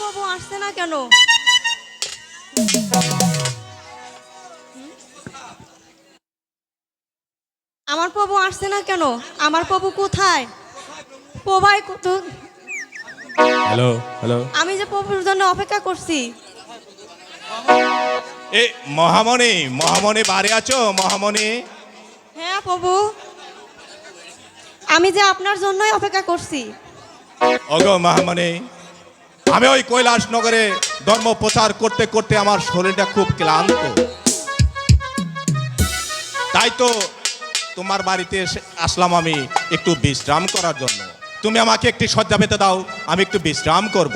প্রভু আসছে না কেন? আমার প্রভু আসছে না কেন? আমার প্রভু কোথায়? প্রভাই হ্যালো হ্যালো আমি যে প্রভুর জন্য অপেক্ষা করছি। এ মহামণি মহামণি বাড়ি আছো? মহামণি? হ্যাঁ প্রভু। আমি যে আপনার জন্যই অপেক্ষা করছি। ওগো মহামণি। আমি ওই কৈলাস নগরে ধর্ম প্রচার করতে করতে আমার শরীরটা খুব ক্লান্ত। তাই তো তোমার বাড়িতে এসে আসলাম আমি একটু বিশ্রাম করার জন্য। তুমি আমাকে একটি শয্যা পেতে দাও, আমি একটু বিশ্রাম করব।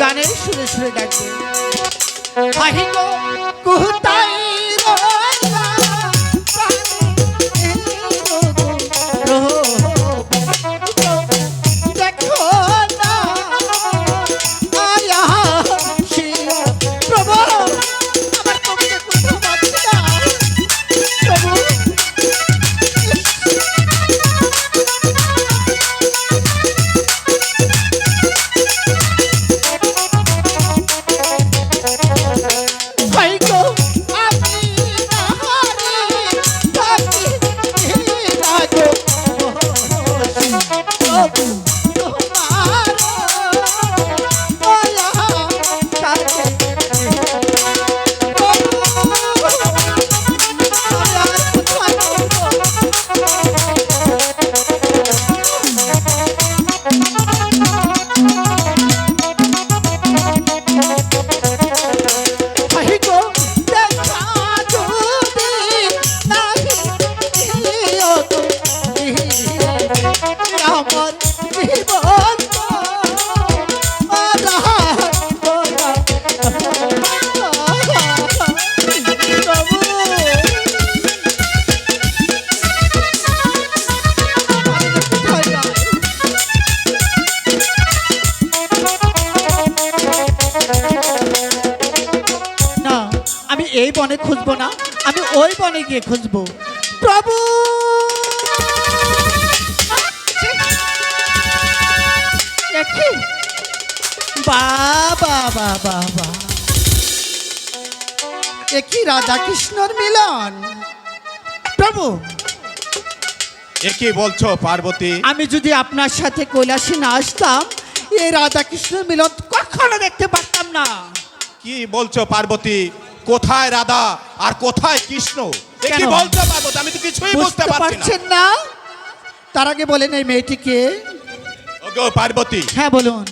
গানের সুরে সুরে ডাকবে আহিল কোথায় বনে খুঁজবো না আমি ওই বনে গিয়ে খুঁজবো। প্রভু! বাবা বাবা বা একই রাধা কৃষ্ণর মিলন। প্রভু! এ কি বলছো পার্বতী। আমি যদি আপনার সাথে কৈলাসে না আসতাম এই রাধা কৃষ্ণর মিলন কখনো দেখতে পারতাম না। কি বলছো পার্বতী? কোথায় রাধা আর কোথায় কৃষ্ণ? কি কেন? বলছো আমি তো কিছুই বুঝতে পারছি না? তার আগে বলেন এই মেয়েটিকে। ওগো পার্বতী। হ্যাঁ বলুন।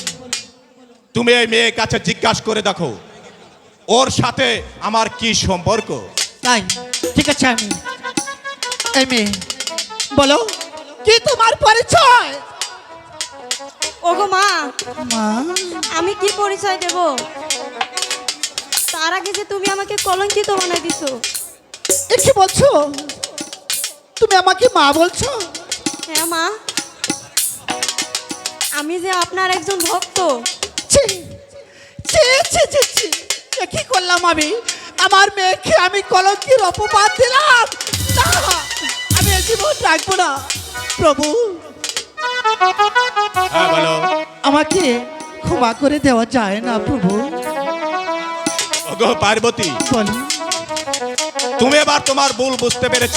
তুমি এই মেয়ের কাছে জিজ্ঞাসা করে দেখো ওর সাথে আমার কি সম্পর্ক? তাই? ঠিক আছে আমি। এই মেয়ে বলো কি তোমার পরিচয়? ওগো মা মা? আমি কি পরিচয় দেব? তার আগে যে তুমি আমাকে কলঙ্কিত বানাই দিছো। এ কি বলছো? তুমি আমাকে মা বলছো? হ্যাঁ মা। আমি যে আপনার একজন ভক্ত। ছি ছি ছি ছি ছি। এ কি করলাম আমি? আমার মেয়েকে আমি কলঙ্কির অপবাদ দিলাম। না আমি এ জীবন রাখব না। প্রভু হ্যাঁ বলো। আমাকে ক্ষমা করে দেওয়া যায় না প্রভু। ওগো পার্বতী। তুমি এবার তোমার ভুল বুঝতে পেরেছ।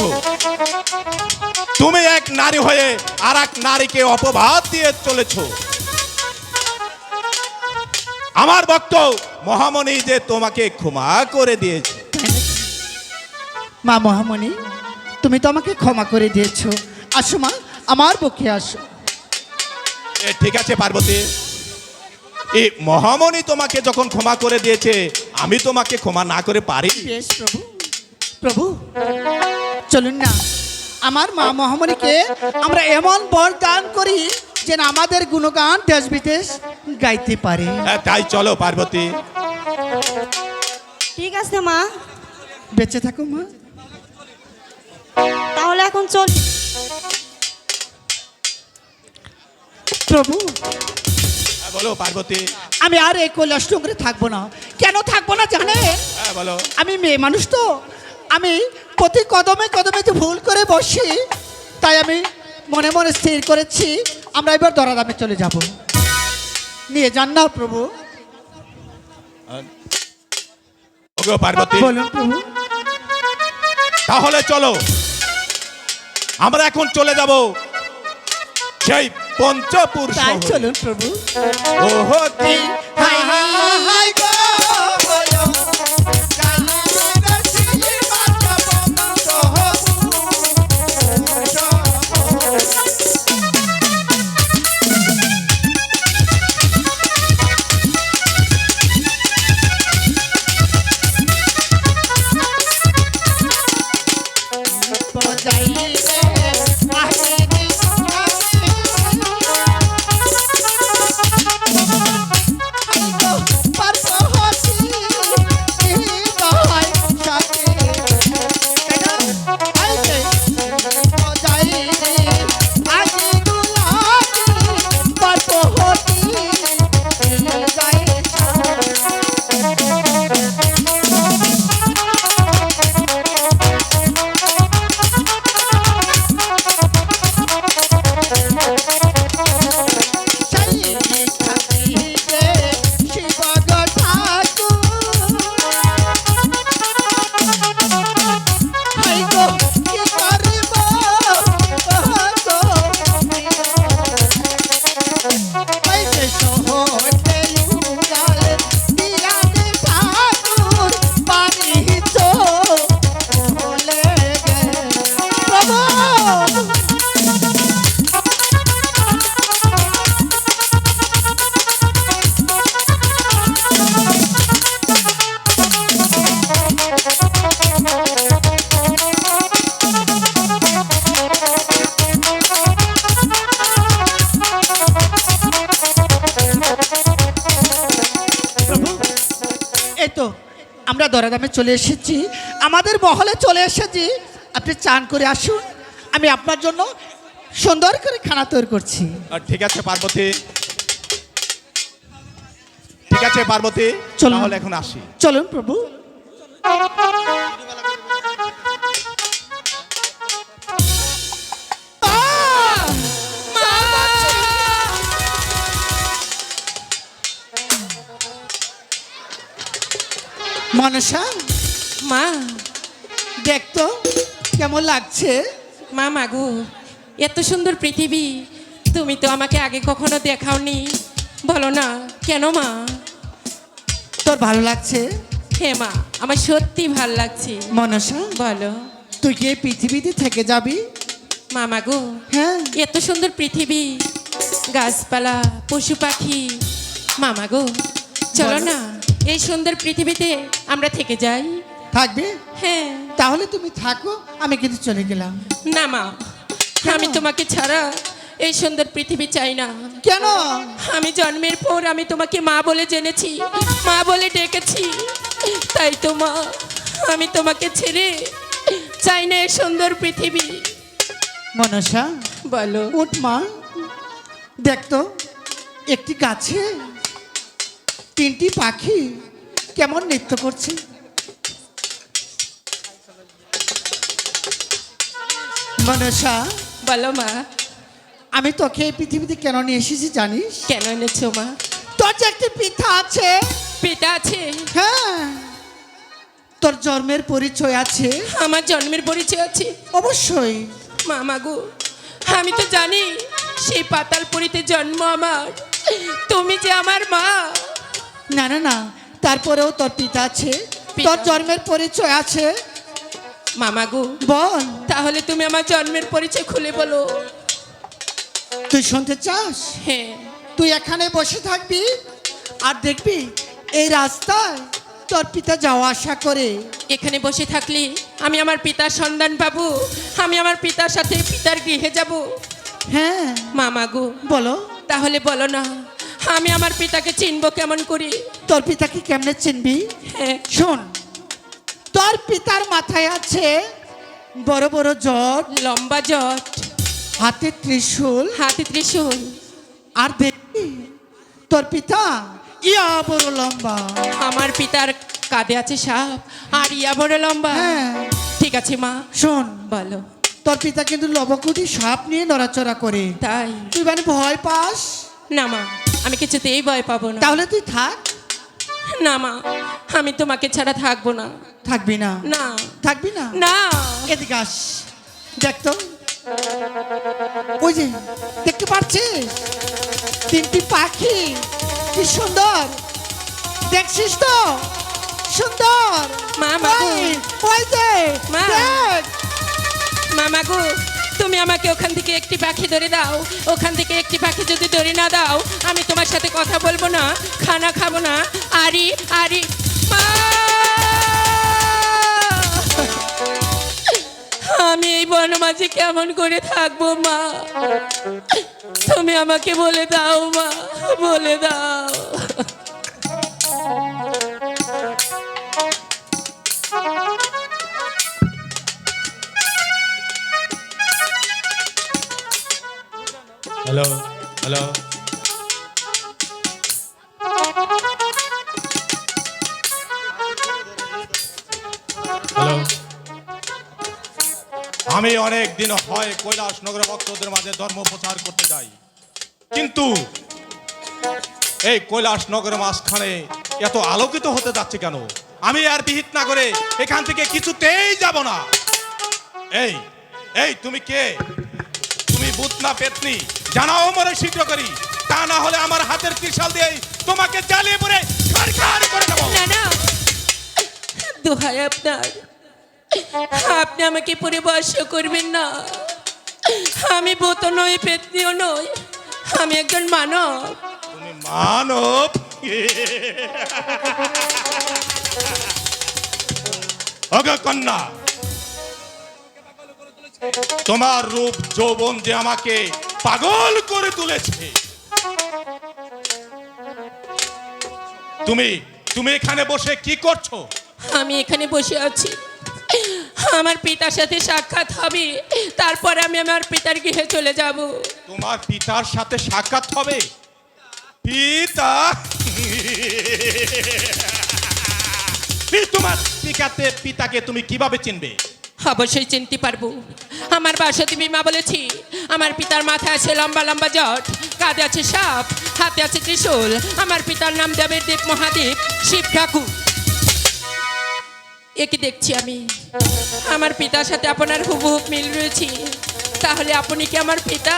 তুমি এক নারী হয়ে আর এক নারীকে অপবাদ দিয়ে চলেছো। আমার ভক্ত মহামণি যে তোমাকে ক্ষমা করে দিয়েছে। মা মহামণি তুমি তো আমাকে ক্ষমা করে দিয়েছ। আসো মা আমার পক্ষে আসো। এ, ঠিক আছে পার্বতী। এই মহামণি তোমাকে যখন ক্ষমা করে দিয়েছে আমি তোমাকে ক্ষমা না করে পারি। বেশ প্রভু। প্রভু চলুন না। আমার মা মহামণিকে আমরা এমন বর দান করি যেন আমাদের গুণগান দেশ বিদেশ গাইতে পারে। হ্যাঁ, তাই চলো পার্বতী। ঠিক আছে মা। বেঁচে থাকো মা। তাহলে এখন চল। প্রভু। হ্যাঁ, বলো পার্বতী। আমি আর এই কৈলাস ডোঙ্গরে থাকব না। কেন থাকব না জানেন? হ্যাঁ বলো। আমি মেয়ে মানুষ তো। আমি প্রতি কদমে কদমে যে ভুল করে বসি তাই আমি মনে মনে স্থির করেছি। আমরা এবার দরাদামে চলে যাব। নিয়ে যান না প্রভু। পার্বতী। বলুন প্রভু। তাহলে চলো। আমরা এখন চলে যাব সেই পঞ্চপুর। চলুন প্রভু। ওহো কি হাই হাই দরাদামে চলে এসেছি। আমাদের মহলে চলে এসেছি। আপনি চান করে আসুন। আমি আপনার জন্য সুন্দর করে খানা তৈরি করছি। ঠিক আছে পার্বতী। ঠিক আছে পার্বতী। চলুন। এখন আসি। চলুন প্রভু। মনসা? মা। দেখতো কেমন লাগছে? মা মাগো এত সুন্দর পৃথিবী। তুমি তো আমাকে আগে কখনো দেখাওনি। বলো না কেন মা? তোর ভালো লাগছে? হে মা আমার সত্যি ভালো লাগছে। মনসা বলো। তুই কি এই পৃথিবীতে থেকে যাবি? মা মাগো হ্যাঁ। এত সুন্দর পৃথিবী। গাছপালা পশু পাখি। মামা গো চলো না। এই সুন্দর পৃথিবীতে আমরা থেকে যাই। থাকবে? হ্যাঁ। তাহলে তুমি থাকো আমি কিন্তু চলে গেলাম। না মা আমি তোমাকে ছাড়া এই সুন্দর পৃথিবী চাই না। কেন? আমি জন্মের পর আমি তোমাকে মা বলে জেনেছি মা বলে ডেকেছি। তাই তো মা আমি তোমাকে ছেড়ে চাই না এই সুন্দর পৃথিবী। মনসা বলো। উঠ মা। দেখতো একটি গাছে তিনটি পাখি কেমন নৃত্য করছে? মনসা বলো মা। আমি তোকে এই পৃথিবীতে কেন নিয়ে এসেছি জানিস? কেন এনেছো মা? তোর যে একটি পিঠা আছে। পিতা আছে। হ্যাঁ। তোর জন্মের পরিচয় আছে। আমার জন্মের পরিচয় আছে। অবশ্যই। মামা গো আমি তো জানি সেই পাতাল পাতালপুরিতে জন্ম আমার। তুমি যে আমার মা। না না না তারপরেও তোর পিতা আছে। তোর জন্মের পরিচয় আছে। মামা গো বল। তাহলে তুমি আমার জন্মের পরিচয় খুলে বলো। তুই শুনতে চাস? হ্যাঁ। তুই এখানে বসে থাকবি আর দেখবি এই রাস্তায় তোর পিতা যাওয়া আসা করে। এখানে বসে থাকলে আমি আমার পিতার সন্ধান পাবো আমি আমার পিতার সাথে পিতার গৃহে যাব। হ্যাঁ। মামা গো বলো। তাহলে বলো না আমি আমার পিতাকে চিনবো কেমন করি? তোর পিতাকে কেমনে চিনবি? হ্যাঁ। শোন তোর পিতার মাথায় আছে বড় বড় জট লম্বা জট হাতে ত্রিশূল হাতে ত্রিশূল। আর দেখি তোর পিতা ইয়া বড় লম্বা। আমার পিতার কাঁধে আছে সাপ আর ইয়া বড় লম্বা। হ্যাঁ। ঠিক আছে মা। শোন বলো। তোর পিতা কিন্তু লবকুটি সাপ নিয়ে নড়াচড়া করে। তাই। তুই মানে ভয় পাস? না মা। আমি কিছুতেই ভয় পাবো না। তাহলে তুই থাক। না মা আমি তোমাকে ছাড়া থাকব না। থাকবি না? না। থাকবি না? না। এদিকে আস। দেখ তো। ওই যে দেখতে পাচ্ছিস? তিনটি পাখি। কি সুন্দর। দেখছিস তো? সুন্দর। মা, মা গো। ওই, যে মামা গো। তুমি আমাকে ওখান থেকে একটি পাখি ধরে দাও। ওখান থেকে একটি পাখি যদি ধরে না দাও, আমি তোমার সাথে কথা বলব না, খানা খাব না। আরি আরি! আমি এই বনমাঝে কেমন করে থাকব, মা? তুমি আমাকে বলে দাও, মা, বলে দাও। হ্যালো হ্যালো আমি অনেক দিন হয় কৈলাস নগর ভক্তদের মাঝে ধর্ম প্রচার করতে যাই। কিন্তু এই কৈলাস নগরের মাঝখানে এত আলোকিত হতে যাচ্ছে কেন? আমি আর বিহিত না করে এখান থেকে কিছুতেই যাব না। এই এই, তুমি কে? না পেতনি। জানাও মরে শীঘ্র করি। তা না হলে আমার হাতের ত্রিশাল দিয়ে তোমাকে জ্বালিয়ে পড়ে খারখার করে দেবো। না না। দোহাই আপনার। আপনি আমাকে পরিবর্ষ করবেন না। আমি বোত নই পেতনিও নই। আমি একজন মানব। তুমি মানব? ওগো কন্যা তোমার রূপ যৌবন যে আমাকে পাগল করে তুলেছে। তুমি তুমি এখানে বসে কি করছ? আমি এখানে বসে আছি। আমার পিতার সাথে সাক্ষাৎ হবে তারপর আমি আমার পিতার গৃহে চলে যাব। তোমার পিতার সাথে সাক্ষাৎ হবে? পিতা? তোমার পিতাকে পিতাকে তুমি কীভাবে চিনবে? অবশ্যই চিনতে পারব। আমার বাসদেবী মা বলেছি, আমার পিতার মাথায় আছে লম্বা লম্বা জট, কাঁধে আছে সাপ, হাতে আছে ত্রিশূল, আমার পিতার নাম দেবের দেব মহাদেব, শিব ঠাকুর। একে দেখছি আমি। আমার পিতার সাথে আপনার হুবহুব মিল রয়েছে। তাহলে আপনি কি আমার পিতা?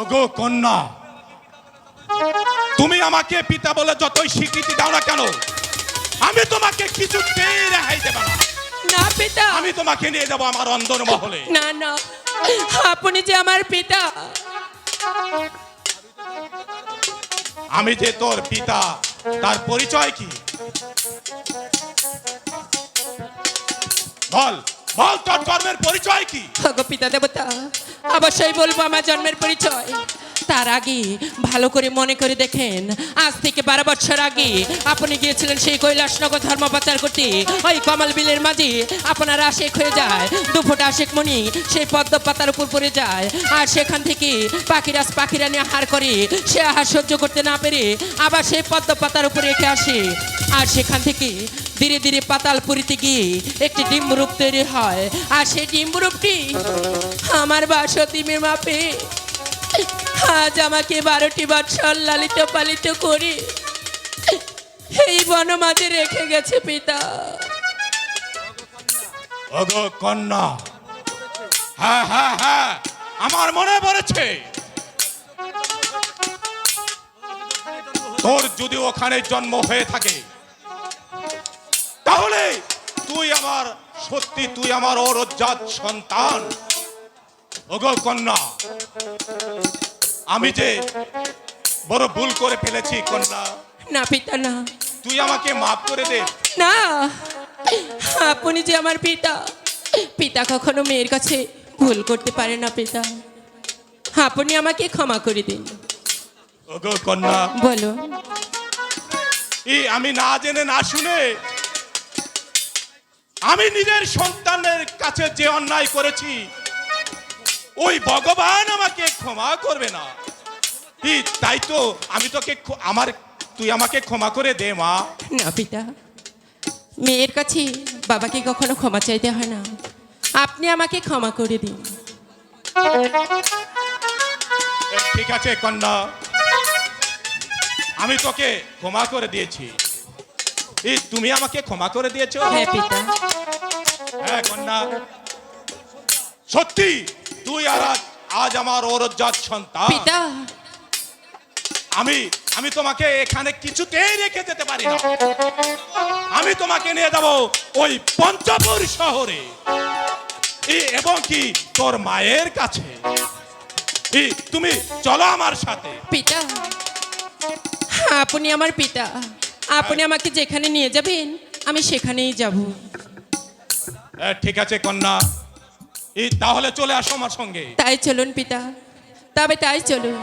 ওগো কন্যা, তুমি আমাকে পিতা বলে যতই স্বীকৃতি দাও না কেন, আমি তোমাকে কিছু কিছুতেই আমি তোমাকে নিয়ে যাব আমার অন্দর মহলে। না না আপনি যে আমার পিতা। আমি যে তোর পিতা তার পরিচয় কি? বল বল তোর কর্মের পরিচয় কি? ভগ পিতা দেবতা অবশ্যই বলব আমার জন্মের পরিচয়। তার আগে ভালো করে মনে করে দেখেন। আজ থেকে বারো বছর আগে আপনি গিয়েছিলেন সেই কৈলাসনগর ধর্ম প্রচার করতে। ওই কমল বিলের মাঝে আপনার আশেক হয়ে যায় দুফোটা আশেক মণি সেই পদ্ম পাতার উপর পড়ে যায়। আর সেখান থেকে পাখিরাজ পাখিরা নিয়ে হার করে, সে আহার সহ্য করতে না পেরে আবার সেই পদ্ম পাতার উপরে রেখে আসে। আর সেখান থেকে ধীরে ধীরে পাতাল পুরিতে গিয়ে একটি ডিম্বরূপ তৈরি হয়। আর সেই ডিম্বরূপটি আমার বাসতিমের মাপে আজ আমাকে বারোটি বৎসর লালিত পালিত করে এই বনমাঝে রেখে গেছে পিতা। কন্যা হ্যাঁ হ্যাঁ হ্যাঁ আমার মনে পড়েছে। তোর যদি ওখানে জন্ম হয়ে থাকে, তাহলে তুই আমার, সত্যি তুই আমার অরজাত সন্তান। ওগো কন্যা আমি যে বড় ভুল করে ফেলেছি কন্যা। না পিতা না। তুই আমাকে মাফ করে দে। না আপনি যে আমার পিতা পিতা কখনো মেয়ের কাছে ভুল করতে পারে না পিতা। আপনি আমাকে ক্ষমা করে দিন। ওগো কন্যা। বলো। এই আমি না জেনে না শুনে আমি নিজের সন্তানের কাছে যে অন্যায় করেছি ওই ভগবান আমাকে ক্ষমা করবে না। তাই তো আমি তোকে আমার তুই আমাকে ক্ষমা করে দে মা। না পিতা। মেয়ের কাছে বাবাকে কখনো ক্ষমা চাইতে হয় না। আপনি আমাকে ক্ষমা করে দিন। ঠিক আছে কন্যা। আমি তোকে ক্ষমা করে দিয়েছি। এই তুমি আমাকে ক্ষমা করে দিয়েছ? হ্যাঁ পিতা। হ্যাঁ কন্যা। সত্যি তুই আর আজ আমার ওরজ্জাত সন্তান। পিতা। আমি আমি তোমাকে এখানে কিছুতেই রেখে যেতে পারি না। আমি তোমাকে নিয়ে যাব ওই পঞ্চপুর শহরে। এবং কি তোর মায়ের কাছে। তুমি চলো আমার সাথে। পিতা। আপনি আমার পিতা। আপনি আমাকে যেখানে নিয়ে যাবেন আমি সেখানেই যাব। ঠিক আছে কন্যা। তাহলে চলে আসো আমার সঙ্গে। তাই চলুন পিতা তবে তাই চলুন।